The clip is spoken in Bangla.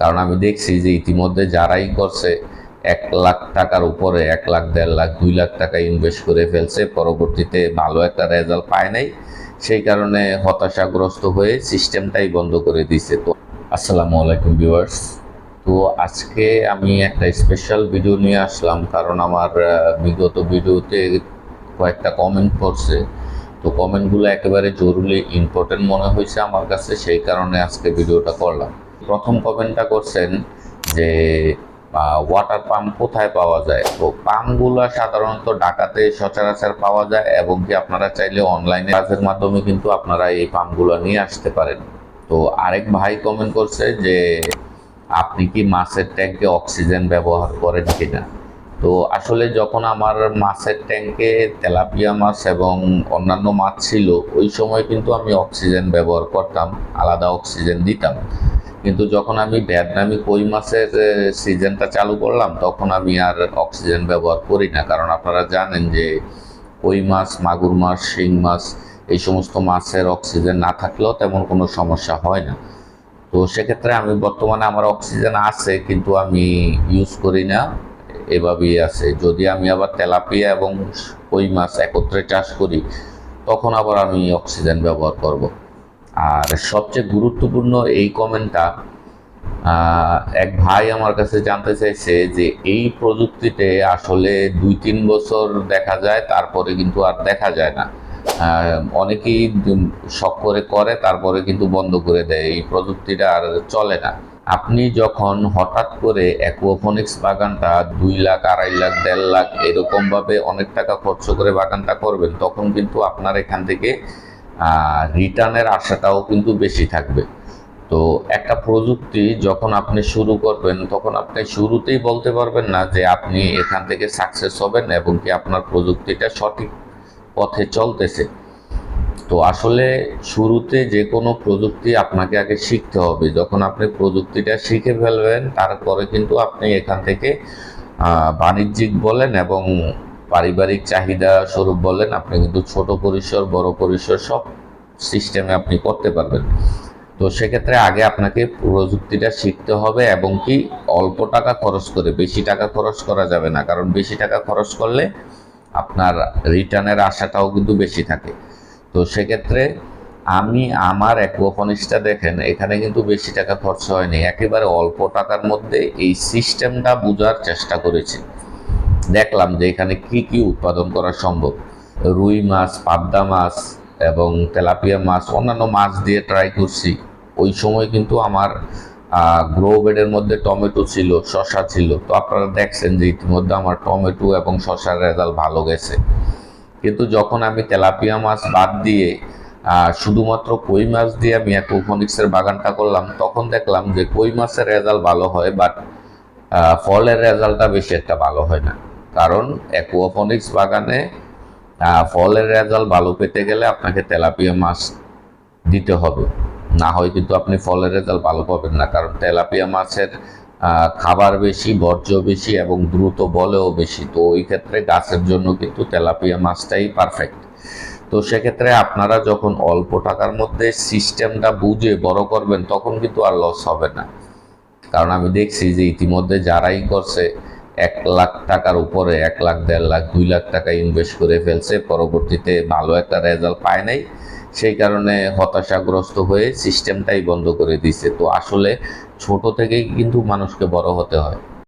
কারণ আমি দেখছি যে ইতিমধ্যে যারাই করছে, এক লাখ টাকার উপরে, এক লাখ, দেড় লাখ, দুই লাখ টাকা ইনভেস্ট করে ফেলছে, পরবর্তীতে ভালো একটা রেজাল্ট পায় নাই। সেই কারণে হতাশাগ্রস্ত হয়ে সিস্টেমটাই বন্ধ করে দিছে তো আসসালামু আলাইকুম ভিউয়ার্স তো আজকে আমি একটা স্পেশাল ভিডিও নিয়ে আসলাম, কারণ আমার বিগত ভিডিওতে কয়েকটা কমেন্ট করছে। তো কমেন্টগুলো একেবারে জরুরি ইম্পর্টেন্ট মনে হয়েছে আমার কাছে, সেই কারণে আজকে ভিডিওটা করলাম। প্রথম কমেন্টটা করছেন যে ওয়াটার পাম্প কোথায় পাওয়া যায়? তো পাম্পগুলো সাধারণত ঢাকাতে সচরাচর পাওয়া যায় এবং কি আপনারা চাইলে অনলাইনে কাজের মাধ্যমে কিন্তু আপনারা এই পাম্পগুলো নিয়ে আসতে পারেন। তো আরেক ভাই কমেন্ট করছে যে, আপনি কি মাছের ট্যাঙ্কে অক্সিজেন ব্যবহার করেন কিনা? তো আসলে যখন আমার মাছের ট্যাঙ্কে তেলাপিয়া মাছ এবং অন্যান্য মাছ ছিল, ওই সময় কিন্তু আমি অক্সিজেন ব্যবহার করতাম, আলাদা অক্সিজেন দিতাম। কিন্তু যখন আমি ভিয়েতনামি কই মাছের সিজনটা চালু করলাম, তখন আমি আর অক্সিজেন ব্যবহার করি না। কারণ আপনারা জানেন যে কই মাছ মাগুর মাছ শিং মাছ এই সমস্ত মাছের অক্সিজেন না থাকলেও তেমন কোনো সমস্যা হয় না। তো সেক্ষেত্রে আমি বর্তমানে আমার অক্সিজেন আছে, কিন্তু আমি ইউজ করি না, এভাবেই আছে। যদি আমি আবার তেলাপিয়া এবং কই মাছ একত্রে চাষ করি, তখন আবার আমি অক্সিজেন ব্যবহার করব। আর সবচেয়ে গুরুত্বপূর্ণ এই কমেন্টটা এক ভাই আমার কাছে জানতে চাইছে যে এই প্রযুক্তিতে আসলে দুই তিন বছর দেখা যায়, তারপরে কিন্তু আর দেখা যায় না। অনেকেই শখ করে করে, তারপরে কিন্তু বন্ধ করে দেয়। এই প্রযুক্তিটা আর চলে না। আপনি যখন হঠাৎ করে অ্যাকুয়াফোনিক্স বাগানটা দুই লাখ, আড়াই লাখ, দেড় লাখ এরকমভাবে অনেক টাকা খরচ করে বাগানটা করবেন, তখন কিন্তু আপনার এখান থেকে রিটার্নের আশাটাও কিন্তু বেশি থাকবে। তো একটা প্রযুক্তি যখন আপনি শুরু করবেন, তখন আপনি শুরুতেই বলতে পারবেন না যে আপনি এখান থেকে সাকসেস হবেন এবং কি আপনার প্রযুক্তিটা সঠিক পথে চলতেছে। তো আসলে শুরুতে যে কোনো প্রযুক্তি আপনাকে আগে শিখতে হবে। যখন আপনি প্রযুক্তিটা শিখে ফেলবেন, তারপরে কিন্তু আপনি এখান থেকে বাণিজ্যিক বলেন এবং পারিবারিক চাহিদা স্বরূপ বলেন আপনি কিন্তু ছোট পরিসর, বড় পরিসর সব সিস্টেমে আপনি করতে পারবেন। তো সেক্ষেত্রে আগে আপনাকে প্রযুক্তিটা শিখতে হবে এবং কি অল্প টাকা খরচ করে, বেশি টাকা খরচ করা যাবে না। কারণ বেশি টাকা খরচ করলে আপনার রিটার্নের আশাটাও কিন্তু বেশি থাকে। তো সেক্ষেত্রে আমি, আমার অ্যাকুয়াফনিক্সটা দেখেন, এখানে কিন্তু বেশি টাকা খরচ হয়নি। একেবারে অল্প টাকার মধ্যে এই সিস্টেমটা বোঝার চেষ্টা করেছি। দেখলাম যে এখানে কি কি উৎপাদন করা সম্ভব। রুই মাছ, পাবদা মাছ এবং তেলাপিয়া মাছ, অন্যান্য মাছ দিয়ে ট্রাই করছি। ওই সময় কিন্তু আমার গ্রো বেডের মধ্যে টমেটো ছিল শশা ছিল। তো আপনারা দেখছেন যে ইতিমধ্যে আমার টমেটো এবং শশার রেজাল্ট ভালো গেছে। কিন্তু যখন আমি তেলাপিয়া মাছ বাদ দিয়ে শুধুমাত্র কই মাছ দিয়ে আমি অ্যাকুফোনিক্সের বাগানটা করলাম, তখন দেখলাম যে কই মাছের রেজাল্ট ভালো হয় বাট ফলের রেজাল্টটা বেশি একটা ভালো হয় না। কারণ অ্যাকুয়াফোনিক্স বাগানে ফলের রেজাল্ট ভালো পেতে গেলে আপনাকে তেলাপিয়া মাছ দিতে হবে। না হয় কিন্তু আপনি ফলের রেজাল্ট ভালো পাবেন না, কারণ তেলাপিয়া মাছের খাবার বেশি, বর্জ্য বেশি এবং দ্রুত বলেও বেশি। তো ওই ক্ষেত্রে গাছের জন্য কিন্তু তেলাপিয়া মাছটাই পারফেক্ট তো সেক্ষেত্রে আপনারা যখন অল্প টাকার মধ্যে সিস্টেমটা বুঝে বড় করবেন, তখন কিন্তু আর লস হবে না। কারণ আমি দেখছি যে ইতিমধ্যে যারাই করছে এক লাখ টাকার উপরে, এক লাখ, দেড় লাখ, দুই লাখ টাকা ইনভেস্ট করে ফেলছে। পরবর্তীতে ভালো একটা রেজাল্ট পায় নাই। সেই কারণে হতাশাগ্রস্ত হয়ে সিস্টেমটাই বন্ধ করে দিছে তো আসলে ছোট থেকেই কিন্তু মানুষকে বড় হতে হয়।